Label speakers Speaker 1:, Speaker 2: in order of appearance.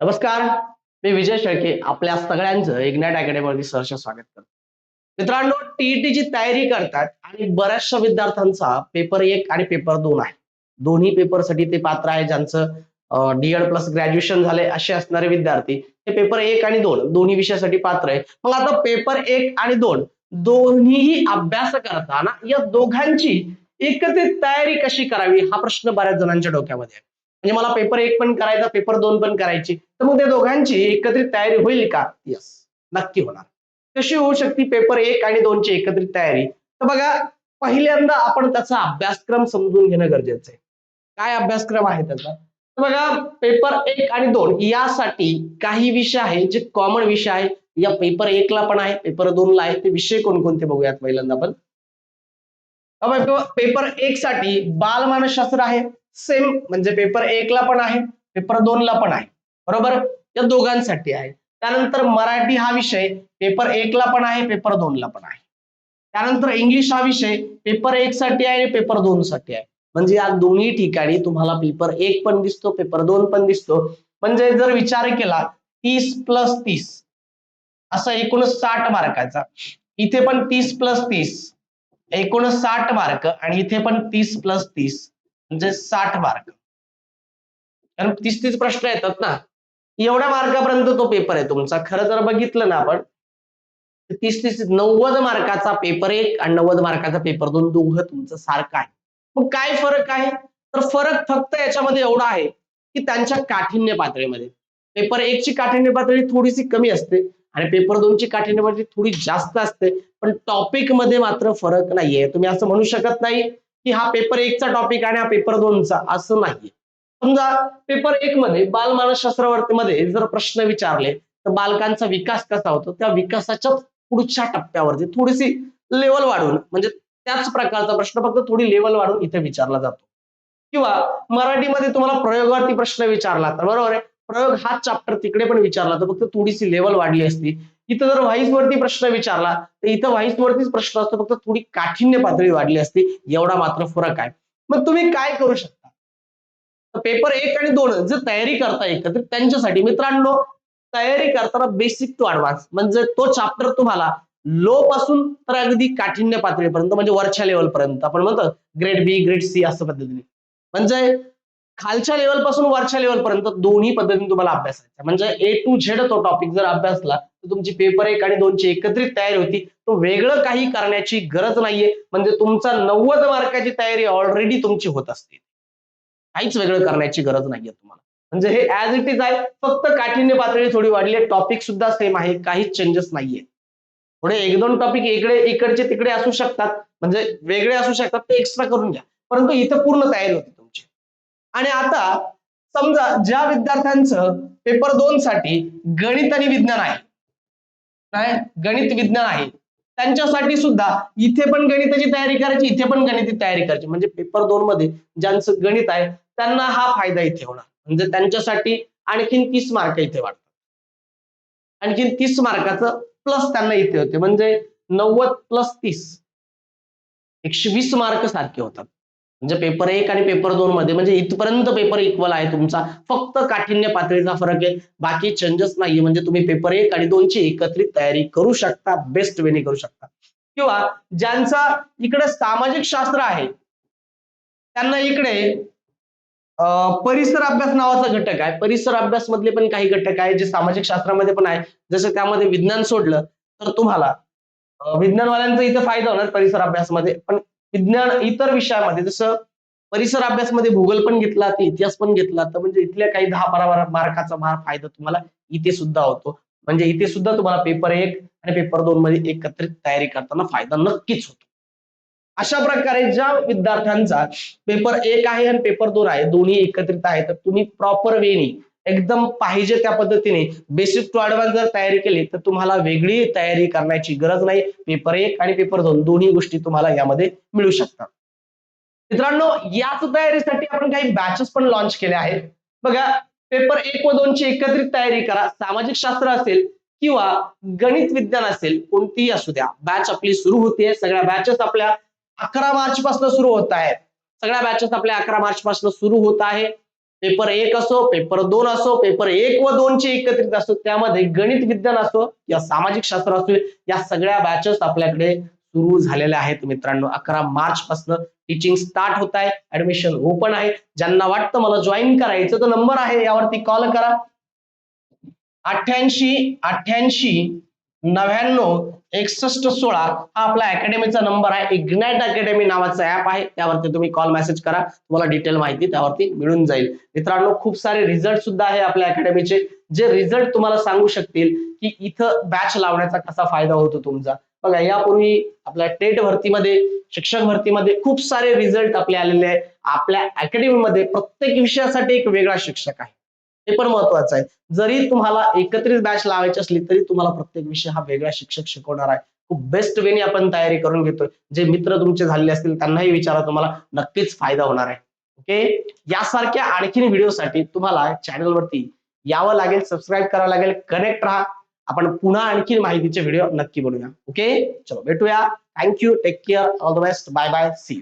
Speaker 1: नमस्कार मी विजय शेळके आपल्या सगळ्यांचं इग्नॅट अकॅडमीवरती सहर्ष स्वागत करतो. मित्रांनो टीईटी ची तयारी करतात आणि बऱ्याचशा विद्यार्थ्यांचा पेपर एक आणि पेपर दोन आहे. दोन्ही पेपरसाठी ते पात्र आहे ज्यांचं डीएड प्लस ग्रॅज्युएशन झाले असे असणारे विद्यार्थी हे पेपर एक आणि दोन दोन्ही विषयासाठी पात्र आहे. मग आता पेपर एक आणि दोन दोन्हीही अभ्यास करताना या दोघांची एकत्रित तयारी कशी करावी हा प्रश्न बऱ्याच जणांच्या डोक्यामध्ये आहे. म्हणजे मला पेपर एक पण करायचा पेपर दोन पण करायचे. तर मग त्या दोघांची एकत्रित तयारी होईल का? यस नक्की होणार. कशी होऊ शकते पेपर एक आणि दोनची एकत्रित तयारी? तर बघा पहिल्यांदा आपण त्याचा अभ्यासक्रम समजून घेणं गरजेचं आहे. काय अभ्यासक्रम आहे त्याचा? तर बघा पेपर एक आणि दोन यासाठी काही विषय आहे जे कॉमन विषय आहे. या पेपर एकला पण आहे पेपर दोनला आहे. ते विषय कोणकोणते बघूयात पहिल्यांदा आपण? पेपर एक साठी बालमानसशास्त्र आहे. सेम म्हणजे पेपर एकला पण आहे पेपर दोनला पण आहे. बरोबर? या दोघांसाठी आहे. त्यानंतर मराठी हा विषय पेपर एकला पण आहे पेपर दोनला पण आहे. त्यानंतर इंग्लिश हा विषय पेपर एक साठी आहे आणि पेपर दोन साठी आहे. म्हणजे या दोन्ही ठिकाणी तुम्हाला पेपर एक पण दिसतो पेपर दोन पण दिसतो. म्हणजे जर विचार केला तीस प्लस तीस. असं एकूण साठ मार्काचा. इथे पण तीस प्लस तीस. एकूण साठ मार्क आणि इथे पण तीस प्लस तीस. म्हणजे साठ मार्क कारण तीस तीस प्रश्न येतात ना. एवढ्या मार्कापर्यंत तो पेपर आहे तुमचा. खरं जर बघितलं ना आपण तीस तीस नव्वद मार्काचा पेपर एक आणि नव्वद मार्काचा पेपर दोन दोघं तुमचं सारखं आहे. मग काय फरक आहे? तर फरक फक्त याच्यामध्ये एवढा आहे की त्यांच्या काठिण्य पातळीमध्ये. पेपर एक ची काठिण्य पातळी थोडीशी कमी असते आणि पेपर दोन ची काठिण्य पातळी थोडी जास्त असते. पण टॉपिकमध्ये मात्र फरक नाहीये. तुम्ही असं म्हणू शकत नाही. की हा पेपर एकचा टॉपिक आणि हा पेपर दोनचा असं नाही समजा पेपर एक मध्ये बालमानसशास्त्रावरती मध्ये जर प्रश्न विचारले तर बालकांचा विकास कसा होतो? त्या विकासाच्या पुढच्या टप्प्यावरती थोडीशी लेवल वाढवून म्हणजे त्याच प्रकारचा प्रश्न फक्त थोडी लेवल वाढवून इथे विचारला जातो. किंवा मराठीमध्ये तुम्हाला प्रयोगावरती प्रश्न विचारला तर बरोबर आहे. प्रयोग हा चॅप्टर तिकडे पण विचारला तर फक्त थोडीशी लेवल वाढली असती. इथं जर व्हाईस वरती प्रश्न विचारला तर इथं व्हाईस वरतीच प्रश्न असतो फक्त थोडी काठिण्य पातळी वाढली असती एवढा मात्र फरक आहे. मग तुम्ही काय करू शकता? पेपर एक आणि दोन जर तयारी करता एकत्रित त्यांच्यासाठी. मित्रांनो तयारी करताना बेसिक टू ऍडव्हान्स म्हणजे तो चॅप्टर तुम्हाला लो पासून तर अगदी काठिण्य पातळीपर्यंत म्हणजे वरच्या लेवल पर्यंत आपण म्हणतो ग्रेड बी ग्रेड सी असं पद्धतीने. म्हणजे खालच्या लेवलपासून वरच्या लेवल पर्यंत दोन्ही पद्धतीने तुम्हाला अभ्यासायचा म्हणजे ए टू झेड तो टॉपिक जर अभ्यासला तर तुमची पेपर एक आणि दोनची एकत्रित तयारी होती. तो वेगळं काही करण्याची गरज नाहीये. म्हणजे तुमचा नव्वद मार्काची तयारी ऑलरेडी तुमची होत असते. काहीच वेगळं करण्याची गरज नाहीये तुम्हाला. म्हणजे हे ऍज इट इज आहे. फक्त काठिण्य पातळी थोडी वाढली आहे. टॉपिक सुद्धा सेम आहे. काहीच चेंजेस नाहीये. थोडे एक दोन टॉपिक इकडे इकडचे तिकडे असू शकतात. म्हणजे वेगळे असू शकतात. ते एक्स्ट्रा करून घ्या. परंतु इथं पूर्ण तयारी होती. आणि आता समजा ज्या विद्यार्थ्यांचं पेपर दोन साठी गणित आणि विज्ञान आहे. काय? गणित विज्ञान आहे. त्यांच्यासाठी सुद्धा इथे पण गणिताची तयारी करायची इथे पण गणिताची तयारी करायची. म्हणजे पेपर दोन मध्ये ज्यांचं गणित आहे त्यांना हा फायदा इथे होणार. म्हणजे त्यांच्यासाठी आणखीन तीस मार्क इथे वाढतात. आणखीन तीस मार्काचं प्लस त्यांना इथे होते. म्हणजे नव्वद प्लस तीस. एकशे वीस मार्क सारखे होतात. म्हणजे पेपर एक आणि पेपर दोन मध्ये म्हणजे इथपर्यंत पेपर इक्वल आहे तुमचा. फक्त काठिण्य पातळीचा फरक आहे. बाकी चेंजेस नाही म्हणजे तुम्ही पेपर एक आणि दोनची एकत्रित तयारी करू शकता. बेस्ट वेने करू शकता. किंवा ज्यांचा इकडे सामाजिक शास्त्र आहे त्यांना इकडे परिसर अभ्यास नावाचा घटक आहे. परिसर अभ्यास मधले पण काही घटक आहे जे सामाजिक शास्त्रामध्ये पण आहे. जसं त्यामध्ये विज्ञान सोडलं तर तुम्हाला विज्ञानवाल्यांचा इथं फायदा होणार परिसर अभ्यासमध्ये. पण विज्ञान इतर विषयामध्ये जसं परिसर अभ्यासमध्ये भूगोल पण घेतला ते इतिहास पण घेतला तर म्हणजे इथल्या काही दहा बारा मार्काचा फायदा तुम्हाला इथे सुद्धा होतो. म्हणजे इथे सुद्धा तुम्हाला पेपर एक आणि पेपर दोन मध्ये एकत्रित तयारी करताना फायदा नक्कीच होतो. अशा प्रकारे ज्या विद्यार्थ्यांचा पेपर एक आहे आणि पेपर दोन आहे दोन्ही एकत्रित आहे तर तुम्ही प्रॉपर वेनी एकदम पाहिजे त्या पद्धतीने. बेसिक टू ऍडव्हान्स जर तयारी केली तर तुम्हाला वेगळी तयारी करण्याची गरज नाही. पेपर एक आणि पेपर दोन दोन्ही गोष्टी तुम्हाला यामध्ये मिळू शकतात. मित्रांनो याच तयारीसाठी आपण काही बॅचेस पण लॉन्च केले आहेत. बघा पेपर एक व दोनची एकत्रित तयारी करा. सामाजिक शास्त्र असेल किंवा गणित विज्ञान असेल कोणतीही असू द्या. बॅच आपली सुरू होते. सगळ्या बॅचेस आपल्या अकरा मार्च पासून सुरू होत आहेत. सगळ्या बॅचेस आपल्या अकरा मार्च पासून सुरू होत आहे. पेपर एक असो पेपर दोन असो पेपर एक व दोनचे एकत्रित असो त्यामध्ये गणित विज्ञान असो या सामाजिक शास्त्र असो या सगळ्या बॅचेस आपल्याकडे सुरू झालेल्या आहेत मित्रांनो. अकरा मार्च पासून टीचिंग स्टार्ट होत आहे ऍडमिशन ओपन आहे. ज्यांना वाटतं मला जॉईन करायचं तर नंबर आहे यावरती कॉल करा. अठ्ठ्याऐंशी अठ्ठ्याऐंशी नव्याण्णव एकसष्ट सोळा हा आपला अकॅडमीचा नंबर आहे. इग्नाइट अकॅडमी नावाचा ऍप आहे. त्यावरती तुम्ही कॉल मेसेज करा. तुम्हाला डिटेल माहिती त्यावरती मिळून जाईल. मित्रांनो खूप सारे रिझल्ट सुद्धा आहे आपल्या अकॅडमीचे जे रिझल्ट तुम्हाला सांगू शकतील की इथं बॅच लावण्याचा कसा फायदा होतो तुमचा. बघा यापूर्वी आपल्या टेट भरतीमध्ये शिक्षक भरतीमध्ये खूप सारे रिझल्ट आपले आलेले आहे. आपल्या अकॅडमीमध्ये प्रत्येक विषयासाठी एक वेगळा शिक्षक आहे. हे पण महत्वाचं आहे. जरी तुम्हाला एकत्रित बॅच लावायची असली तरी तुम्हाला प्रत्येक विषय हा वेगळा शिक्षक शिकवणार आहे. खूप बेस्ट वेने आपण तयारी करून घेतोय. जे मित्र तुमचे झालेले असतील त्यांनाही विचारा तुम्हाला नक्कीच फायदा होणार आहे. ओके यासारख्या आणखीन व्हिडिओसाठी तुम्हाला चॅनलवरती यावं लागेल सबस्क्राईब करावं लागेल कनेक्ट राहा. आपण पुन्हा आणखी माहितीचे व्हिडिओ नक्की बनवूया. ओके चलो भेटूया. Thank you take care all the best bye bye see you